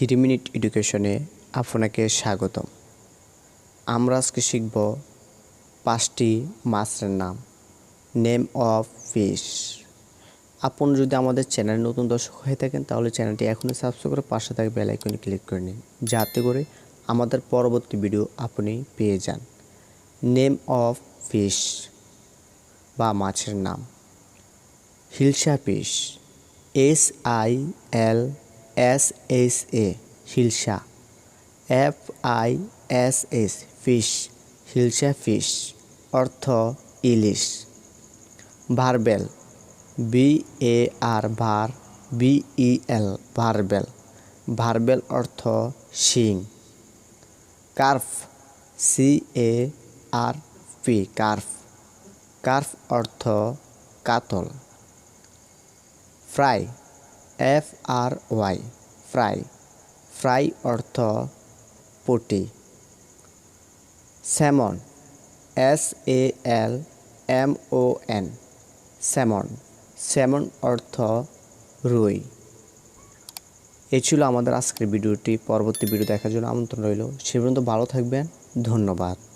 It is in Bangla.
থ্রি মিনিট এডুকেশনে আপনাকে স্বাগতম। আমরা আজকে শিখব পাঁচটি মাছের নাম। Name of fish. আপনি যদি আমাদের চ্যানেলে নতুন দর্শক হয়ে থাকেন, তাহলে চ্যানেলটি এখনই সাবস্ক্রাইব করে পাশে থাকা বেল আইকনে ক্লিক করে নিন, যাতে করে আমাদের পরবর্তী ভিডিও আপনি পেয়ে যান। নেম অফ ফিশ বা মাছের নাম। Hilsa fish. S I L S S A hilsa F I S S fish hilsa fish অর্থ ইলিশ। ভারবেল বি এ আর ভার বি ই এল ভারবেল ভারবেল অর্থ শিং। কার্ফ সি এ আর পি কার্ফ কার্ফ অর্থ কাতল। Fry F R Y fry fry অর্থ পুটি। Salmon S A L M O N salmon salmon অর্থ রুই। এই ছিল আমাদের আজকের ভিডিওটি। পরবর্তী ভিডিও দেখার জন্য আমন্ত্রণ রইল। সে পর্যন্ত ভালো থাকবেন। ধন্যবাদ।